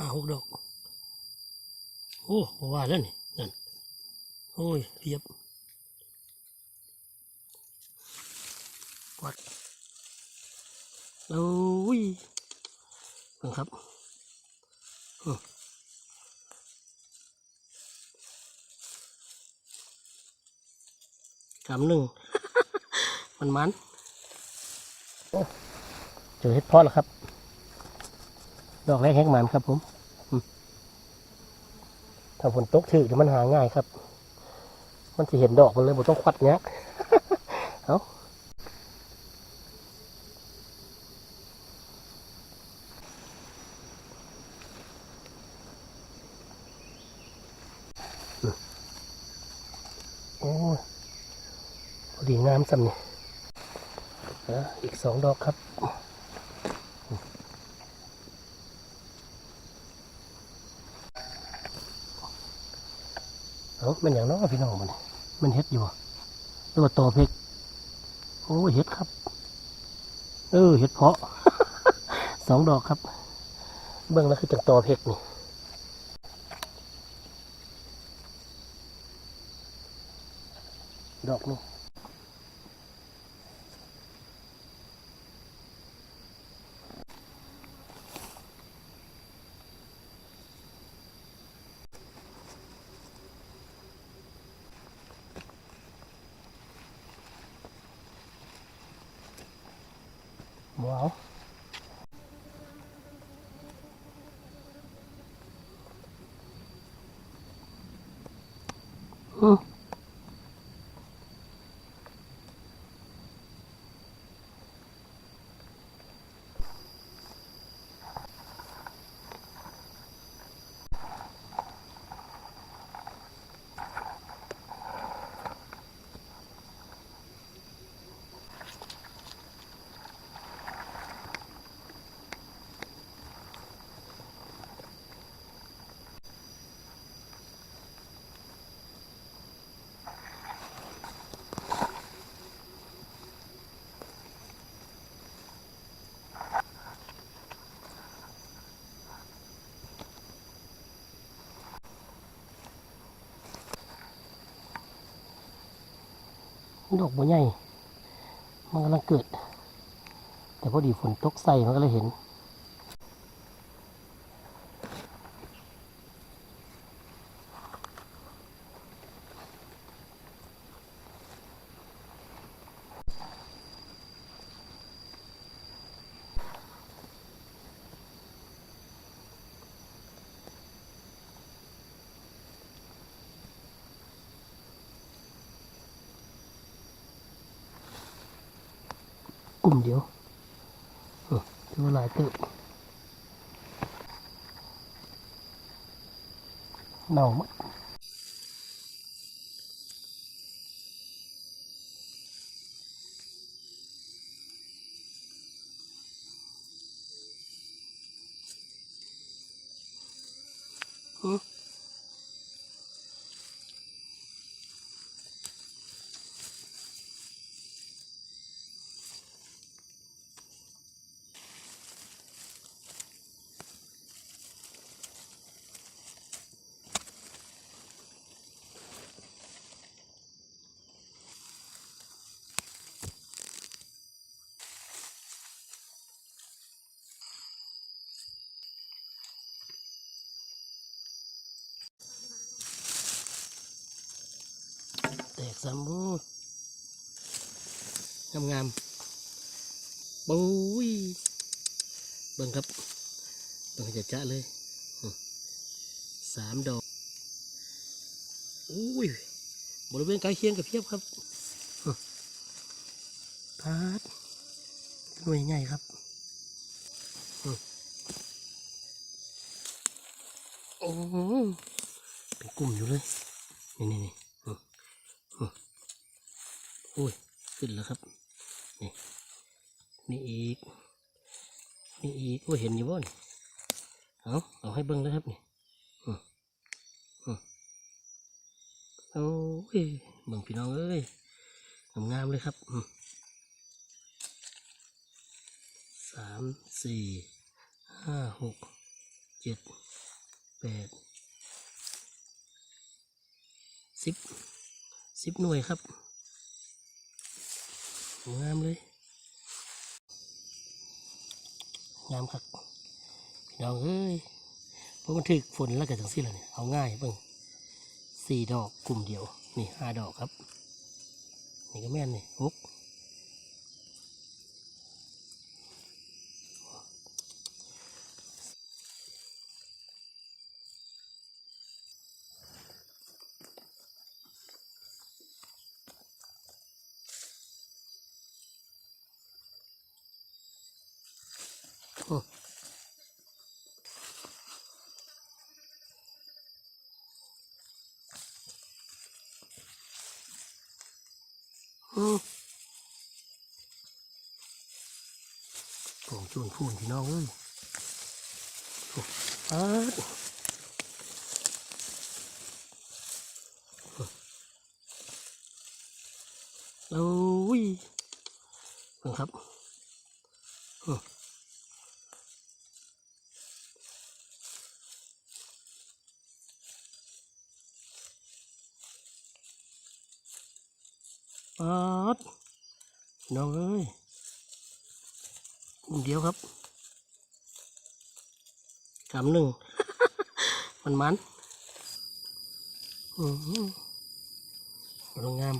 ห้าหกดอก โอ้ว่าแล้วนี่นั่นโอ้ยเรียบวัดโอ้ยเบิ่งครับอืมกำหนึ่งมันมันโอ้เจอเห็ดเพาะแล้วครับ ดอกแรกแห้งมันครับผมถ้าฝนตกถือเดี๋ยวมันหาง่ายครับ มันจะเห็นดอกมันเลยบ่ต้องควัดยักเอาอืมโอ้ยพอดีงามสำนี่อะอีกสองดอกครับ อ้ามันอย่างน้อยพี่น้องมันมันเฮ็ดอยู่บ่หรือว่าตอเพกโอ้เฮ็ดครับ เออเฮ็ดเพาะสองดอกครับ เบื้องแล้วคือจังตอเพกนี่ดอกนี่ว้าว อื ดอกบัวใหญ่ มันกำลังเกิด แต่พอดีฝนตกใส่มันก็เลยเห็น กลุ่มเดียวเออถือว่าหลายเติบเน่าหมดอืม แตกสามบูงามงามๆบุ้ยเบิ่งครับเบิ่งจะจะเลยสามดอกอุ้ยบริเวณใกล้เคียงกับเพียบครับพาดหน่วยใหญ่ครับโอ้เป็นกลุ่มอยู่เลย นี่นี่นี่ โอ้ย ขึ้นแล้วครับ นี่นี่อีก นี่อีกโอ้ยเห็นอยู่บ่นเอาเอาให้เบิ่งเลยครับนี่อืมอืมโอ้ยเบิ่งพี่น้องเอ้ยงามเลยครับอืมสามสี่ห้าหกเจ็ดแปดสิบ สิบหน่วยครับงามเลยงามครับพี่น้องเอ้ยพวกมันถึกฝนแล้วก็จังสิล่งเนี่ยเอาง่ายเบิ่งสี่ดอกกลุ่มเดียว นี่ห้าดอกครับ นี่ก็แม่นนี่หก อืมผมจูนพูนพี่น้องเอ้ยโอ้อาดโอ้ยเบิ่งครับ อืมอาดพี่น้องเอ้ยกลุ่มเดียวครับกำหนึ่ง มันมันอืมโรงงาม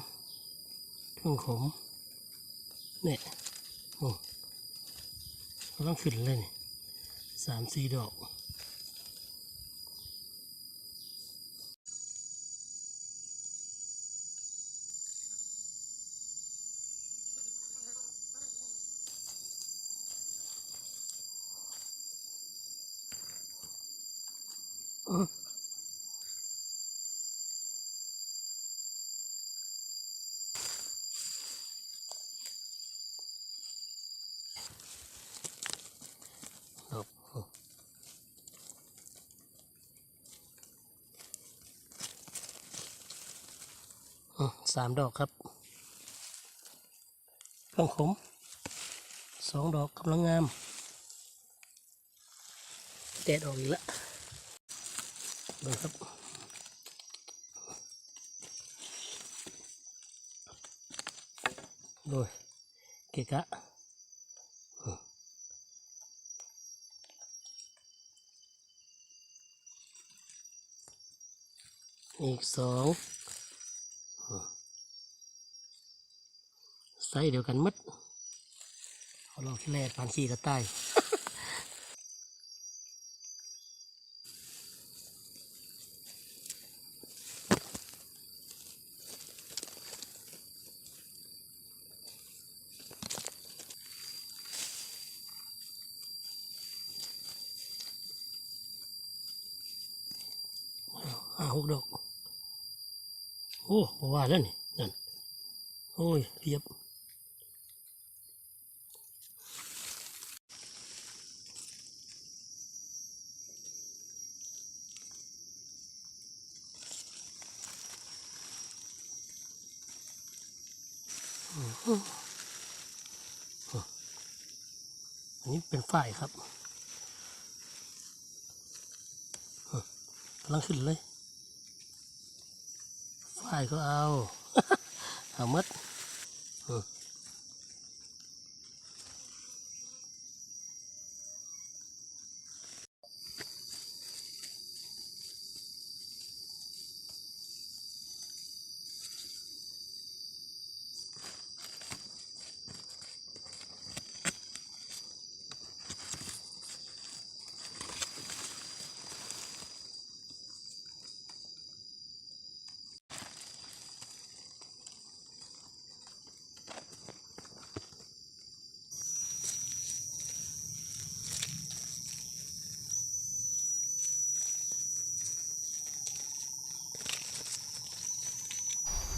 เครื่องขมเนี่ยโอ้กำลังขึ้นเลยนี่สามสี่ดอก สามดอกครับเครื่องขมสองดอกกำลังงามแดดออกอีกแล้วเบิ่งครับโดยเกะกะอีกสองอืม ใส่เดียวกันมัดเอาลองที่แรกปานชีกระต่ายห้าหกดอก โอ้ว่าแล้วนี่นั่น โอ้ยเรียบ อันนี้เป็นฝ่ายครับกำลังขึ้นเลยฝ่ายก็เอาเอามัด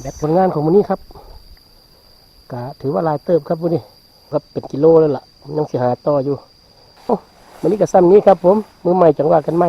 แบบผลงานของมันนี้ครับกะถือว่าลายเติบครับวันนี้ครับเป็นกิโลแล้วล่ะยังเสียหาต่ออยู่โอ้วันนี้ก็ซ้ำนี้ครับผมมือใหม่จังว่ากันไหม